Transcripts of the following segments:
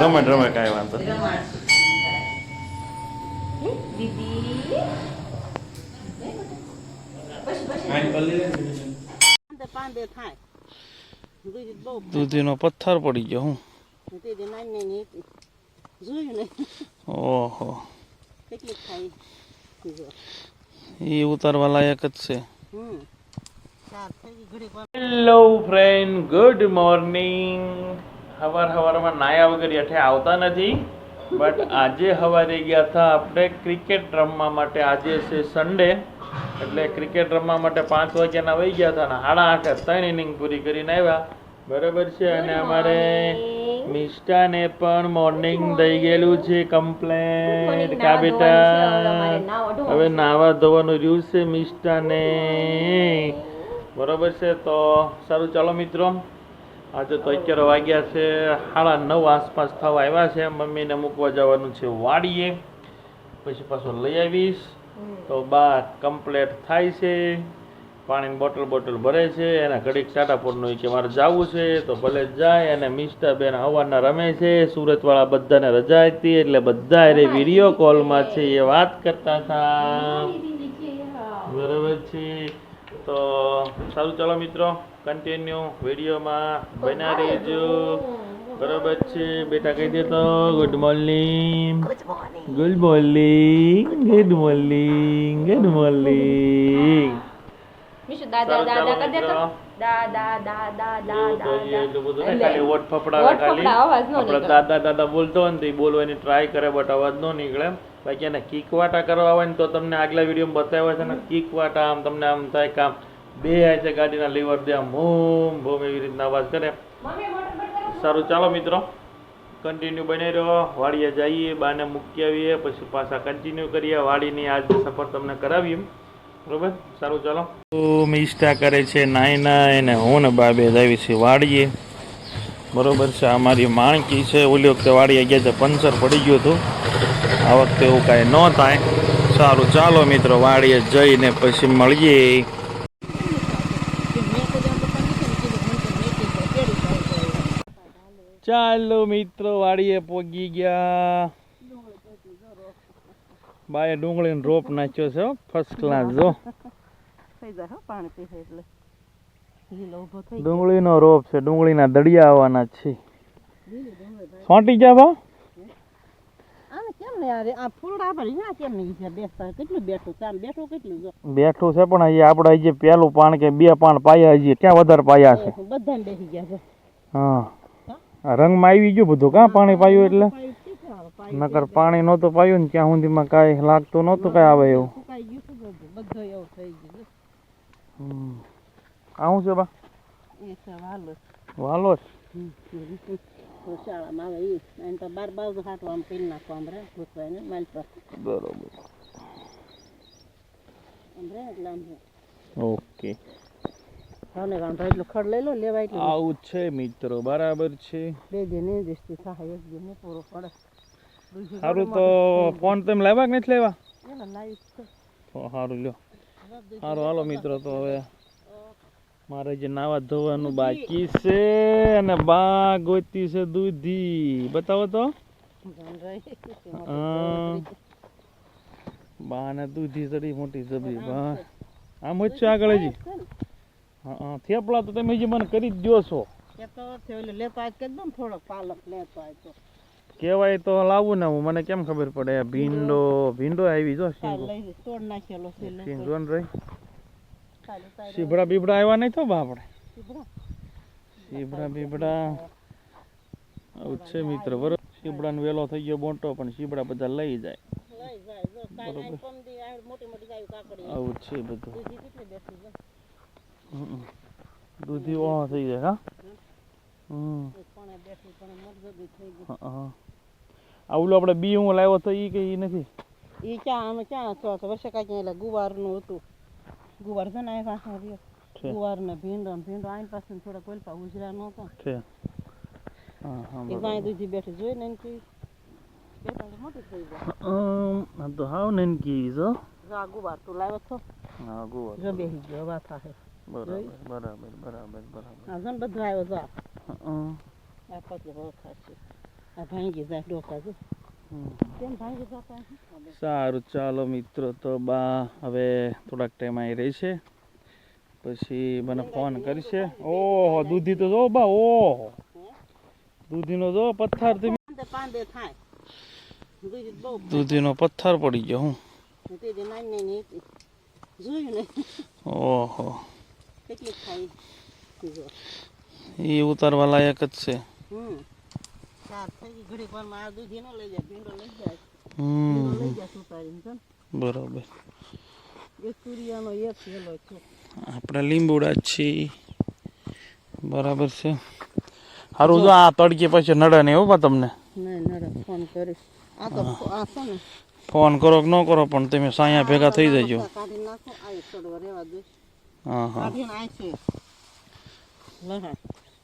રમત રમે કાંઈ વાંધો દૂધીનો પથ્થર પડી ગયો હું. ઓહો. કેટલી ખાઈ એ ઉતારવા લાયક જ છે. હેલો ફ્રેન્ડ ગુડ મોર્નિંગ હવાર સવારમાં નાયા વગર હેઠે આવતા નથી બટ આજે સવારે ગયા હતા આપણે ક્રિકેટ રમવા માટે. આજે છે સન્ડે એટલે ક્રિકેટ રમવા માટે પાંચ વાગ્યાના વહી ગયા હતા અને સાડા આઠે ત્રણ ઇનિંગ પૂરી કરીને આવ્યા. બરાબર છે? અને અમારે મિષ્ટાને પણ મોર્નિંગ થઈ ગયેલું છે કમ્પ્લેટ કા બેટા? હવે નાવા ધોવાનું રહ્યું છે મિષ્ટાને. બરોબર છે તો સારું ચાલો મિત્રો. આજે તો અત્યારે વાગ્યા છે સાડા નવ આસપાસ થવા આવ્યા છે. મમ્મીને મૂકવા જવાનું છે વાડીએ. પછી પાછું લઈ આવીશ. તો બા કમ્પ્લેટ થાય છે. પાણીની બોટલ બોટલ ભરે છે એના ઘડીક ટાટાપુરનું કે મારે જવું છે તો ભલે જાય અને મિસ્ટર બેન હવારના રમે છે સુરતવાળા બધાને રજા હતી એટલે બધા રે વીડિયો કોલમાં છે એ વાત કરતા હતા. બરાબર છે. તો સારું ચાલો મિત્રો કન્ટિન્યુ વિડીયોમાં બના રહેજો. બરાબર છે. બેટા કહી દે તો good morning good morning good morning good morning Mishu દાદા દાદા કરી દે તો. દાદા દાદા દાદા. દાદા દાદા બોલતો હોય ને તો બોલવાની ટ્રાય કરે બટ અવાજ નો નીકળે. બાકી એને કિકવાટા કરવા હોય ને તો તમને આગલા વિડીયોમાં બતાવ્યો છે ને કિકવાટા આમ તમને આમ થાય કામ બે આય છે ગાડીના લીવર દે આમ ભૂમ ભૂમ એવી રીતના અવાજ કરે. સારું ચાલો મિત્રો. કન્ટિન્યુ બની રહ્યો. વાડીએ જઈએ બાને મૂકી આવીએ પછી પાછા કન્ટિન્યુ કરીએ. વાડીની આજ સફર તમને કરાવીએ. બરોબર? સારું કરે છે નાઈ નાય, ને હું ને બાબે આવી છે વાડીએ. બરોબર છે, આ મારી માણકી છે, ઓલી વખતે વાડીએ ગયા છે, પંચર પડી ગયું હતું. આ વખતે એવું કાંઈ ન થાય. સારું, ચાલો મિત્રો, વાડીએ જઈને પછી મળીએ. ચાલો મિત્રો, વાડીએ પોગી ગયા. બાએ ડુંગળીનો રોપ નાખ્યો છે ફર્સ્ટ ક્લાસ જો. થઈ જાય હો પાણી પીએ એટલે. ડુંગળીનો રોપ છે ડુંગળીના દડિયા આવવાના છે. છોંટી ગયા બા આને કેમ ને યાર આ ફૂલડા ભરી ના કેમ નહીં છે? બેસતા કેટલું બેઠું છે? આમ બેઠું કેટલું જો બેઠું છે પણ હજી આપણે હજી પેલું પાન કે બે પાણ પાયા હજી ક્યાં વધારે પાયા છે? બધાને બેસી ગયા છે. હા. રંગમાં આવી ગયું બધું કાં પાણી પાયું એટલે? નકર પાણી નહોતું પાયું ને ત્યાં સુધીમાં કાંઈ લાગતું નહોતું કાંઈ આવે એવું. બધું એવું થઈ ગયું. હમ. આવું છે બા? વાલો ઓકે. ખડ લઈ લો લેવાય આવું છે મિત્રો બરાબર છે. બે નહીં થાય એક પૂરો પડે. સારું તો ફોન તમે લાવ્યા કે નથી લાવ્યા? તો. સારું લ્યો. સારું હાલો મિત્રો તો હવે મારે જે નાવા ધોવાનું બાકી છે અને બા ગોતી છે દૂધી. બતાવો તો. બા ને દૂધી સડી મોટી જબરી. બા આમ જ છે આગળ હજી? હા થેપલા તો તમે હજી મને કરી જ દો છો. કે તો છે ઓલે લેતો આજ કરી દો થોડોક પાલક લેતો આજ તો. કહેવાય તો લાવું ને હું. મને કેમ ખબર પડે? ભીંડો ભીંડો આવી જો લે ને રહી. શીબડા બીબડા આવ્યા નહીં તો બા આપણે સીભડા. બીબડા આવું છે મિત્ર બરોબર. શીબડાનો વેલો થઈ ગયો મોટો પણ શીબડા બધા લઈ જાય. આવું છે બધું. દૂધી કેટલી હમ. દૂધી ઓહો થઈ જાય હા? હમ. હા, હા. આ ઓલું આપણે બી હું લાવ્યો તો એ કે ઈ નથી. એ ક્યાં અમે ક્યાં હતો તો વર્ષે કાંઈ એટલે ગુવારનું હતું. ગુવાર છે ને આ પાસે રહ્યો. ગુવાર ને ભીંડો ભીંડો આની પાસે થોડા કોલપા ઉજરા નહોતો છે. હા હા એક ગાય દૂધી બેઠી જોઈ ને એમ કે મોટી થઈ જાય તો હાવ નાનકી જો. જા ગુવાર તું લાવ્યો છો હા ગોવા જો બેસી ગયો હવા થાય બરાબર બરાબર બરાબર બરાબર. આ જન બધું આવ્યો જા. આ. થશે આ ભાંગી જાય ડોકા જો? સારું ચાલો મિત્રો તો બા હવે થોડાક ટાઈમ આવી રહી છે. પછી મને ફોન કરશે ઓહો દૂધી તો જો બા ઓહો. દૂધીનો જો પથ્થર દૂધીનો પથ્થર પડી ગયો હું. ઓહો. એ ઉતારવા લાયક જ છે. ઘડી પર આ દૂધી ન લઈ જાય ભીંડો લઈ જાય ભીંડો હમ લઈ જાય સુતારીને જો ને. બરોબર એક સૂર્યનો એક થયેલો છે આપણે લીંબુડા જ છીએ બરાબર છે સારું જો આ તડકે પછી નડે નહીં હો બા તમને નહીં નડે ફોન કરીશ આ તો આ છે ને ફોન કરો કે ન કરો પણ તમે સાયા ભેગા થઈ જજો કાઢી નાખો આ છોડવા રહેવા દે હા હા કાઢીને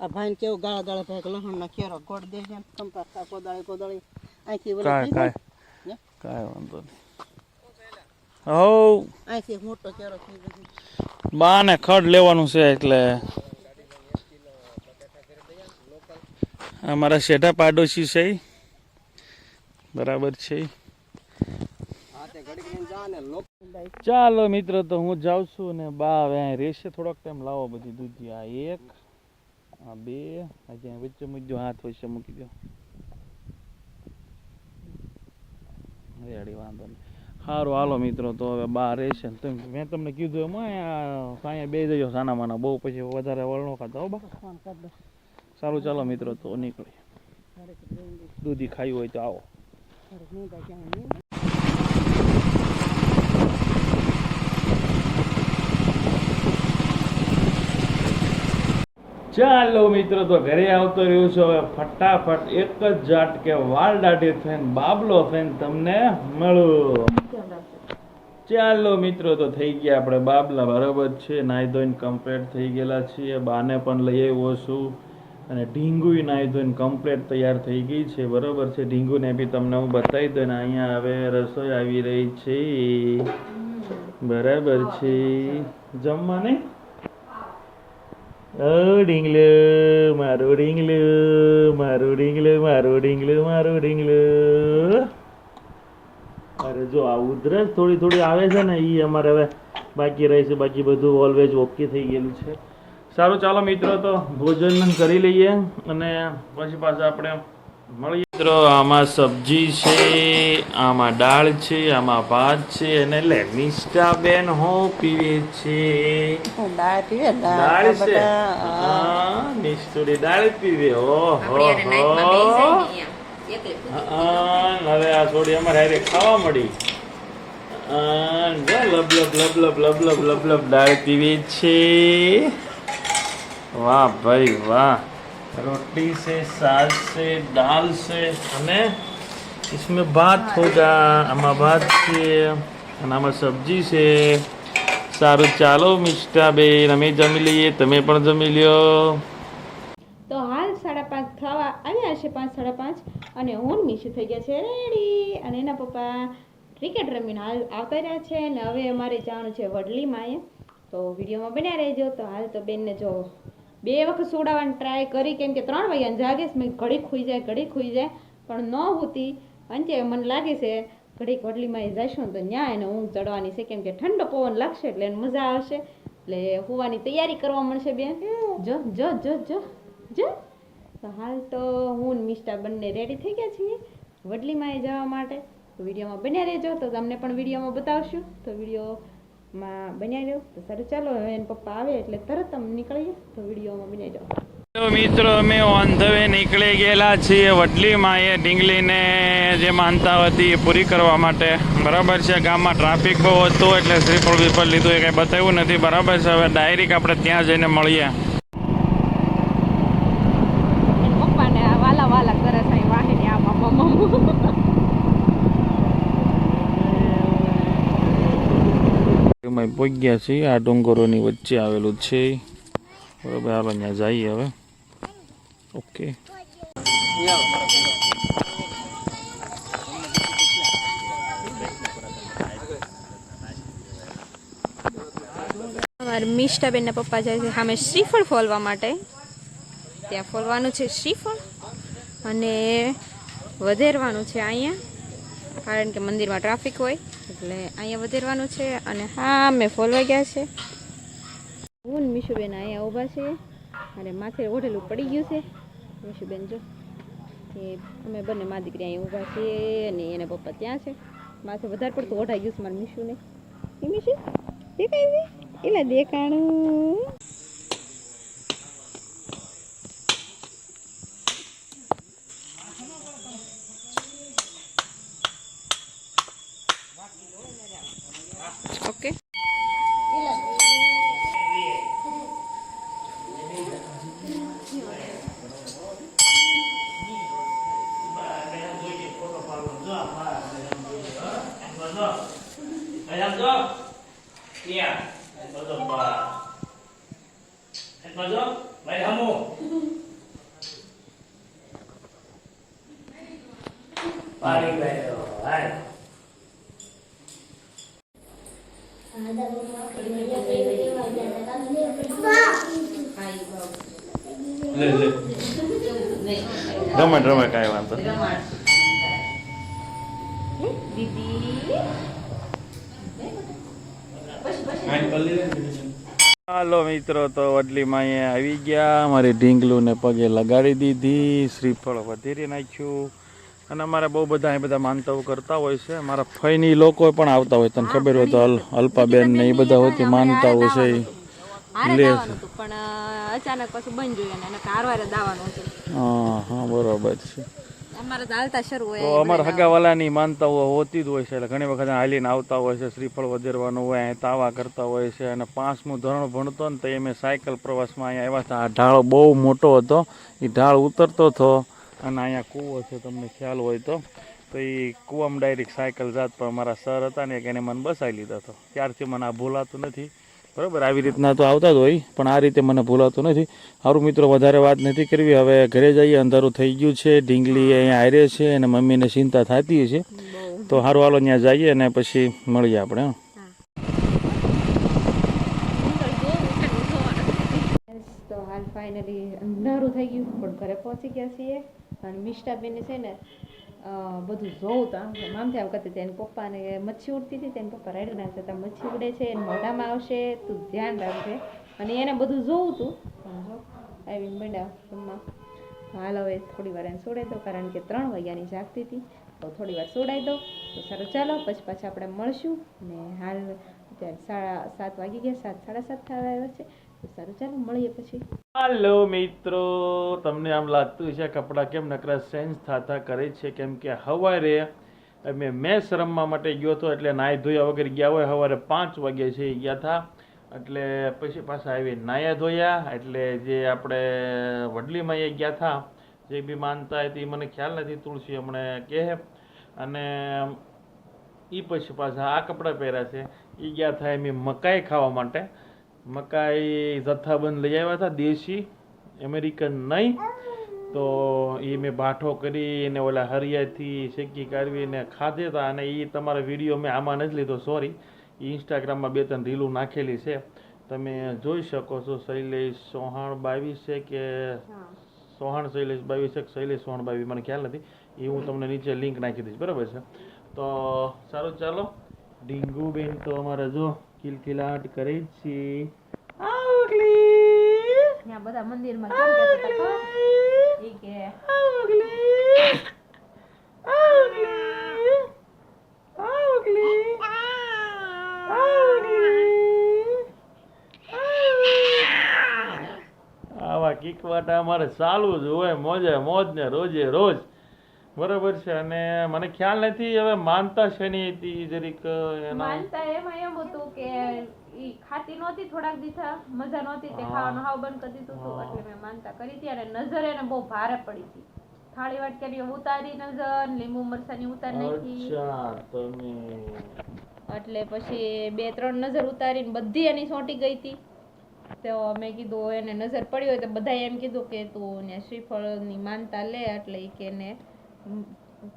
આ ભાઈ ભાઈને કેવું ગાળા ગાળા ભાઈ લસણ ના કેરો ગોળ દે છે કંપાસ કોદાળી કોદાળી. આખી કાય કાય? કાંઈ. વાંધો નહીં. હવ અહીંથી મોટો કેરો થઈ જાય બાને ખડ લેવાનું છે એટલે અમારા શેઠા પાડોશી છે. બરાબર છે. ચાલો મિત્રો તો હું જાઉં છું ને બા હવે રહેશે. થોડોક ટાઈમ લાવો બધી દૂધી. આ એક આ બે. હજી વચ્ચે મૂકજો હાથ વચ્ચે મૂકી દો રેડી, વાંધો નહીં. સારું હાલો મિત્રો, તો હવે બહાર રહેશે ને. તમે, મેં તમને કીધું એમ અહીંયા બે જજો સાના માના બહુ પછી વધારે વળણો ખાતા, હો, બા. સારું, ચાલો મિત્રો, તો નીકળીએ. દૂધી ખાયું હોય તો આવો ઘરે નીંદા જાય નીંદા. ચાલો મિત્રો, તો ઘરે આવતો રહ્યો છું. હવે ફટાફટ એક જ ઝાટકે વાળ દાઢી થઈને બાબલો થઈને તમને મળું. ચાલો મિત્રો, તો થઈ ગયા આપણે બાબલા. બરાબર છે, નાહી ધોઈને કમ્પ્લીટ થઈ ગયેલા છીએ. બાને પણ લઈ આવ્યો છું. અને ઢીંગુય નાહી ધોઈને કમ્પ્લીટ તૈયાર થઈ ગઈ છે. બરાબર છે, ઢીંગુને બી તમને હું બતાવી દઉં ને, અહીંયા હવે રસોઈ આવી રહી છે. બરાબર છે. જમવા નહીં? ડીંગલું મારું ડીંગલું મારું ડીંગલું અરે જો આ ઉધરસ થોડી થોડી આવે છે ને એ અમારે હવે બાકી રહી છે બાકી બધું ઓલવેજ ઓકે થઈ ગયેલું છે. સારું, ચાલો મિત્રો, તો ભોજન કરી લઈએ અને પછી પાછા આપણે મળીએ. મિત્રો આમાં સબ્જી છે આમાં દાળ છે આમાં ભાત છે અને લે નિષ્ઠા બેન હું પીવે છે. દાળ પીવે? દાળ છે. નિષ્ઠુરી દાળ પીવે. ઓહો હા, હવે આ થોડી અમારે હારે ખાવા મળી. લબ લબ લબ લબ લબ લબ લબ લબ દાળ પીવે છે. વાહ ભાઈ વાહ. रोटी से साग से दाल से અને इसमें भात होगा આમાં ભાત છે અને આમાં સબ્જી છે સારું ચાલો મિષ્ટાબેન અમે જમી લઈએ તમે પણ જમી લ્યો તો હાલ સાડા પાંચ થવા આવ્યા છે પાંચ સાડા પાંચ અને હું ને મીશુ થઈ ગયા છે રેડી અને એના પપ્પા ક્રિકેટ રમીને હાલ આવતા રહ્યા છે અને હવે અમારે જવાનું છે વડલીમાં એ તો વિડીયોમાં બન્યા રહેજો તો હાલ તો બેનને જો બે વખત સોડાવવાની ટ્રાય કરી, કેમ કે ત્રણ વાગ્યાને જાગે મેં ઘડી ખુઈ જાય ઘડી ખોઈ જાય, પણ ન હોતી. અંતે મને લાગે છે, ઘડીક વડલીમાં જઈશું તો ન્યા એને ઊંઘ ચડવાની છે, કેમ કે ઠંડો પવન લાગશે એટલે એને મજા આવશે. એટલે હોવાની તૈયારી કરવા મળશે બેન. જો જો જો જો જો. તો હાલ તો હું મિસ્ટા બંને રેડી થઈ ગયા છીએ વડલીમાં જવા માટે. વિડીયોમાં બન્યા રહેજો. તો તમને પણ વિડીયોમાં બતાવશું. તો વિડીયોમાં બનાવી દઉં તો સારું. ચાલો, હવે એના પપ્પા આવે એટલે તરત અમે નીકળીએ તો વિડીયોમાં બનાવી દઉં. તો મિત્રો, અમે ઓન ધ વે નીકળી ગયેલા છીએ. વડલીમાં એ ડીંગલીને જે માનતા હતી એ પૂરી કરવા માટે. બરાબર છે, ગામમાં ટ્રાફિક બહુ હતું એટલે શ્રીફળ વિફળ લીધું એ કંઈ બતાવ્યું નથી. બરાબર છે, હવે ડાયરેક્ટ આપણે ત્યાં જઈને મળીએ એના પપ્પાને આ વાલા વાલા કરે છે અહીં વાહીને આમાં મમ્મા એમાં પગ્યા છે. આ ડુંગરોની વચ્ચે આવેલું છે. બરાબર, હાલો અહીંયા જઈએ હવે. ઓકે. મિષ્ટાબેનના પપ્પા જાય છે સામે શ્રીફળ ફોલવા માટે. ત્યાં ફોલવાનું છે શ્રીફળ અને વધેરવાનું છે અહીંયા. કારણ કે મંદિરમાં ટ્રાફિક હોય. એટલે અહીંયા વધેરવાનું છે અને હા, મેં ફોલવા ગયા છે. હું મીશુબેન અહીંયા ઊભા છે. અને માથે ઓઢેલું પડી ગયું છે. મીશુબેન જો, એ અમે બંને મા દીકરી અહીંયા ઊભા છે અને એને પપ્પા ત્યાં છે. માથે વધારે પડતું ઓઢાઈ ગયું છે મારા મીશુને. એ મીશુ, દેખાય છે? એટલે દેખાણું ઓકે રમત રમત કાંઈ વાંધો હાલો મિત્રો, તો વડલીમાં અહીંયા આવી ગયા. મારી ઢીંગલું ને પગે લગાડી દીધી. શ્રીફળ વધેરી નાખ્યું. અને અમારે બહુ બધા અહીં બધા માનતાઓ કરતા હોય છે. મારા ફઈની લોકો પણ આવતા હોય તને ખબર હોય તો અલ અલ્પાબેન ને એ બધા હોતી માનતાઓ છે એ લે. પણ અચાનક પછી બંધ જોઈએ અને કારવારે દાવાનું હા હા બરોબર છે. અમારે તો હાલતા શરૂ હોય તો અમારા હગાવાલાની માનતાઓ હોતી જ હોય છે એટલે ઘણી વખત હાલીને આવતા હોય છે શ્રીફળ વધેરવાનું હોય અહીં તાવા કરતા હોય છે અને પાંચમું ધોરણ ભણતો ને તો એ મેં સાયકલ પ્રવાસમાં અહીંયા આવ્યા હતા. આ ઢાળ બહુ મોટો હતો એ ઢાળ ઉતરતો હતો અને અહીંયા કૂવો છે, તમને ખ્યાલ હોય તો. તો એ કૂવામાં ડાયરેક્ટ સાયકલ જાત પણ મારા સર હતા ને એને મને બસાવી લીધો હતો. ત્યારથી મને આ ભૂલાતું નથી. બરાબર, આવી રીતના તો આવતા જ હોય, પણ આ રીતે મને ભૂલાતું નથી. સારું મિત્રો, વધારે વાત નથી કરવી. હવે ઘરે જઈએ, અંધારું થઈ ગયું છે, ઢીંગલી અહીંયા હારે છે અને મમ્મીને ચિંતા થતી છે. તો સારું હાલો, ત્યાં જઈએ અને પછી મળીએ આપણે. તો હાલ ફાઇનલી અંધારું થઈ ગયું, પણ ઘરે પહોંચી ગયા છીએ. અને મિષ્ટાબેને છે ને બધું જોઉં તો આમ તેમ આમ કરતી હતી પપ્પાને મચ્છી ઉડતી હતી તેને પપ્પા રાઈડ નાખતા હતા, મચ્છી ઉડે છે, એને મોઢામાં આવશે, તું ધ્યાન રાખજે. અને એને બધું જોવું તું. આવી મંડા જમવા. હાલ હવે થોડી વાર એને સોડાઈ દો કારણ કે ત્રણ વાગ્યાની જાગતી હતી. તો થોડી વાર સોડાઈ દો તો સારું, ચાલો, પછી પાછા આપણે મળશું. ને હાલ અત્યારે સાડા સાત વાગી ગયા, સાત, સાડા સાત થવા આવ્યા છે. સારું, ચાલો, મળીએ પછી. હાલો મિત્રો, તમને આમ લાગતું છે કપડાં કેમ નકરા ચેન્જ થતા કરે છે, કેમ કે સવારે અમે મેચ રમવા માટે ગયો હતો, એટલે નાહી ધોયા વગર ગયા હોય સવારે પાંચ વાગે છે ગયા હતા. એટલે પછી પાછા આવી નાયા ધોયા, એટલે જે આપણે વડલીમાં એ ગયા હતા, જે બી માનતા હતી મને ખ્યાલ નથી, તુલસી હમણાં કહે. અને એ પછી પાછા આ કપડાં પહેર્યા છે એ ગયા થાય મેં મકાઈ ખાવા માટે. મકાઈ જથ્થાબંધ લઈ આવ્યા હતા દેશી અમેરિકન નહીં. તો એ મેં ભાઠો કરી અને ઓલા હરિયાથી શેકી કાઢવીને ખાધે હતા અને એ તમારા વીડિયો મેં આમાં નથી લીધો સોરી એ ઇન્સ્ટાગ્રામમાં બે ત્રણ રીલું નાખેલી છે. તમે જોઈ શકો છો શૈલેષ ચૌહાણ બાવીસ છે કે સોહાણ શૈલેષ બાવીસ છે કે શૈલેષ સોહાણ બાવીસ મને ખ્યાલ નથી. એ હું તમને નીચે લિંક નાખી દઈશ બરાબર છે? તો સારું ચાલો. ડીંગુબેન તો અમારે જો કિલકિલાટ કરે છે. આવગલી ત્યાં બધા મંદિરમાં કેમ કહેતા હતા ઈ કે આવગલી આવગલી આવગલી આવા કિકવાટા અમારે ચાલુ જ હોય મોજે મોજ ને રોજે રોજ. બરોબર છે. અને મને ખ્યાલ નથી હવે માનતા શેની હતી જરીક માનતા એમાં એમ હતું કે ઈ ખાતી નહોતી થોડાક દીથા મજા નહોતી તે ખાવાનું હાવ બંધ કરી દીધું હતું. એટલે મેં માનતા કરી હતી અને નજર એને બહુ ભારે પડી હતી. થાળી વાટકાની ઉતારી નજર લીંબુ મરચાની ઉતારી નાખી. તમે એટલે પછી બે ત્રણ નજર ઉતારીને બધી એની સોંટી ગઈ હતી. તો મેં કીધું એને નજર પડી હોય તો બધાએ એમ કીધું કે તું ને શ્રીફળની માનતા લે એટલે કે એને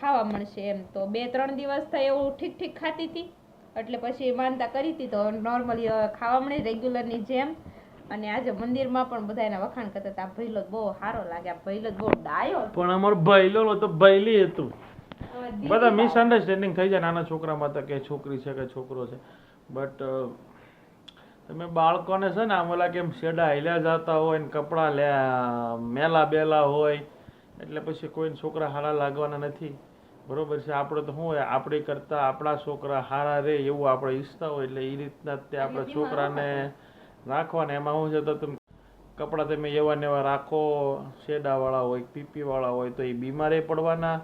ખાવા મળશે એમ. તો બે ત્રણ દિવસ થાય એવું ઠીક ઠીક ખાતી હતી. એટલે પછી માનતા કરી હતી. તો નોર્મલી ખાવા મળે રેગ્યુલરની જેમ. અને આજે મંદિરમાં પણ બધા એના વખાણ કરતા હતા. ભૈલો બહુ સારો લાગે. ભૈલો બહુ ડાયો પણ અમારો ભૈલો તો ભૈલી હતું. બધા મિસઅન્ડરસ્ટેન્ડિંગ થઈ જાય. નાના છોકરામાં તો કે છોકરી છે કે છોકરો છે. બટ તમે બાળકોને છે ને આમ ઓલા કેમ શેડા હેલ્યા જતા હોય ને કપડાં લે મેલા બેલા હોય એટલે પછી કોઈને છોકરા હારા લાગવાના નથી. બરોબર છે? આપણે તો શું હોય? આપણે કરતા આપણા છોકરા હારા રહે એવું આપણે ઈચ્છતા હોય એટલે એ રીતના તે આપણા છોકરાને રાખવાના. એમાં શું છે તો તમે કપડાં તમે એવા ને એવા રાખો શેડાવાળા હોય પીપીવાળા હોય તો એ બીમારે પડવાના.